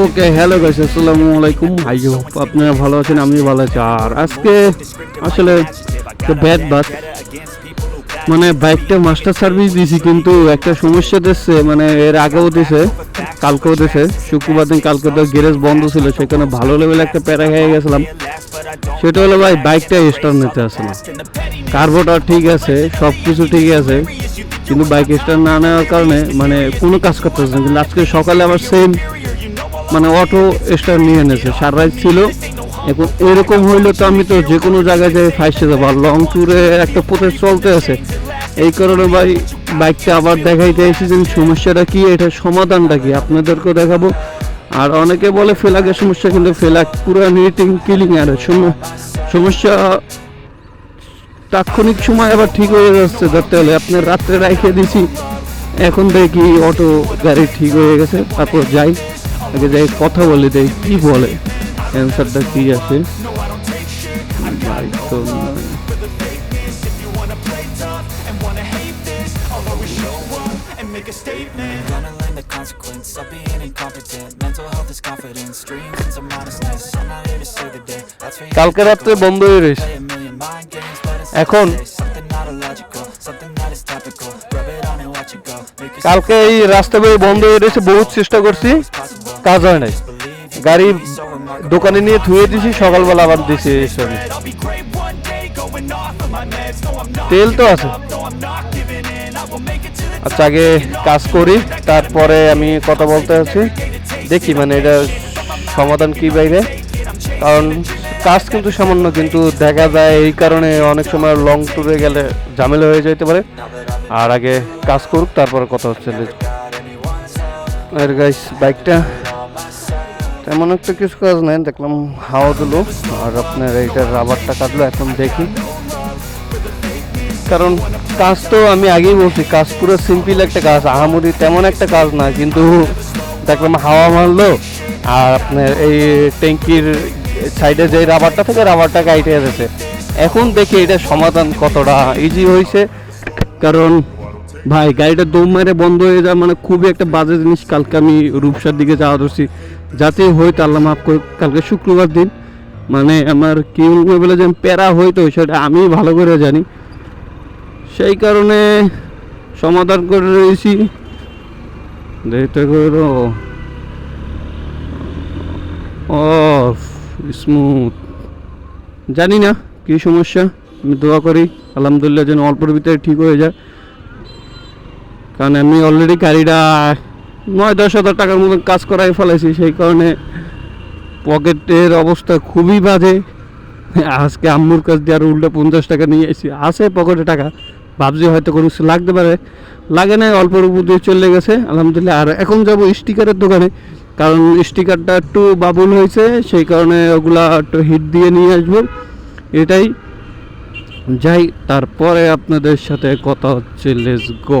okay hello guys আসসালামু আলাইকুম। I hope আপনারা ভালো আছেন আমি ভালো আছি। আর আজকে আসলে ব্যাড বাস মানে বাইকটা মাস্টার সার্ভিস দিছি, কিন্তু একটা সমস্যা দিচ্ছে মানে এর আগেও দিছে, কালকেও দিছে। শুক্রবার দিন কালকে তো গ্যারেজ বন্ধ ছিল, সেখানে ভালো লেভেল একটা প্যারা খেয়ে গেছিলাম। সেটা হলো ভাই বাইকটা স্টার্ট নিতে আসে না। কার্বোটা ঠিক আছে সব কিছু ঠিক আছে, কিন্তু বাইক স্টার্ট না নেওয়ার কারণে মানে কোনো কাজ করতেছে না। কিন্তু আজকে সকালে আবার সেম মানে অটো স্টার নিয়ে এনেছে। সাররাইজ ছিল। এখন এরকম হইলে তো আমি তো যে কোনো জায়গায় যাই ফাইসে যাব আর লং ট্যুরে একটা পথে চলতে আছে। এই কারণে ভাই বাইকটা আবার দেখাইতে এসেছি যে সমস্যাটা কি, এটার সমাধানটা কি? আপনাদেরকেও দেখাবো। আর অনেকে বলে ফেলাকের সমস্যা, কিন্তু ফেলাক পুরো নিটিং কিলিং আর সম- সমস্যা তাৎক্ষণিক সময় আবার ঠিক হয়ে যাচ্ছে ধরতে হলে। আপনার রাত্রে রাইখে দিছি, এখন দেখি অটো গাড়ি ঠিক হয়ে গেছে, তারপর যাই। আগে যাই, কথা বলে দেয় কি বলে? অ্যান্সারটা কি আছে? কালকে রাত্রে বন্ধ হয়ে রেস এখন? কালকে এই রাস্তা বন্ধ হয়ে রেসে বহুত চেষ্টা করছি। কাজ হয় নাই। গাড়ি দোকানে নিয়ে ধুয়ে দিছি, সকালবেলা আবার দিছি not তেল তো আছে। আচ্ছা আগে কাজ করি, তারপরে আমি কথা বলতে আছি। দেখি মানে এটা সমাধান কি বাইরে কারণ কাজ কিন্তু সামান্য, কিন্তু দেখা যায় এই কারণে অনেক সময় লং ট্যুরে গেলে ঝামেলা হয়ে যেতে পারে। আর আগে কাজ করুক, তারপরে কথা হচ্ছে। গাইস বাইকটা তেমন একটা কিছু কাজ নাই, দেখলাম হাওয়া দিলো, আর আপনার এইটার রাবারটা কাটলো, এখন দেখি। কারণ কাজ তো আমি আগেই বলছি, কাজ পুরো সিম্পল একটা কাজ, আহামরি তেমন একটা কাজ না, কিন্তু দেখলাম হাওয়া মারলো, আর আপনার এই ট্যাঙ্কির সাইডে যে রাবারটা থেকে, রাবারটা কাইটে গেছে। এখন দেখি এটা সমাধান কতটা ইজি হয়েছে, কারণ ভাই, গাড়িটা দম মেরে বন্ধ হয়ে যায় মানে খুবই একটা বাজে জিনিস। কালকে আমি রূপসার দিকে যাওয়া ধরছি। যাতে হয়তো আল্লাহ মাফ করে কালকে শুক্রবার দিন। মানে আমার কি বলে যে প্যারা হইতো সেটা আমি ভালো করে জানি। সেই কারণে সমাধান করে রয়েছি। দেখতে করো। স্মুথ। জানি না কি সমস্যা, আমি দোয়া করি। আলহামদুলিল্লাহ যেন অল্পের ভিতরে ঠিক হয়ে যায়। কারণ আমি অলরেডি গাড়িটা নয় দশ হাজার টাকার মতন কাজ করাই ফেলেছি সেই কারণে পকেটের অবস্থা খুবই বাজে। আজকে আম্মুর কাছ দিয়ে আরও উল্টো পঞ্চাশ টাকা নিয়ে এসেছি। আছে পকেটে টাকা, ভাবছি হয়তো কোনো কিছু লাগতে পারে। লাগে না অল্পের উপর দিয়ে চলে গেছে, আলহামদুলিল্লাহ। আর এখন যাব স্টিকারের দোকানে, কারণ স্টিকারটা একটু বাবুল হয়েছে, সেই কারণে ওগুলা একটু হিট দিয়ে নিয়ে আসব। এটাই। যাই, তারপরে আপনাদের সাথে কথা হচ্ছে let's go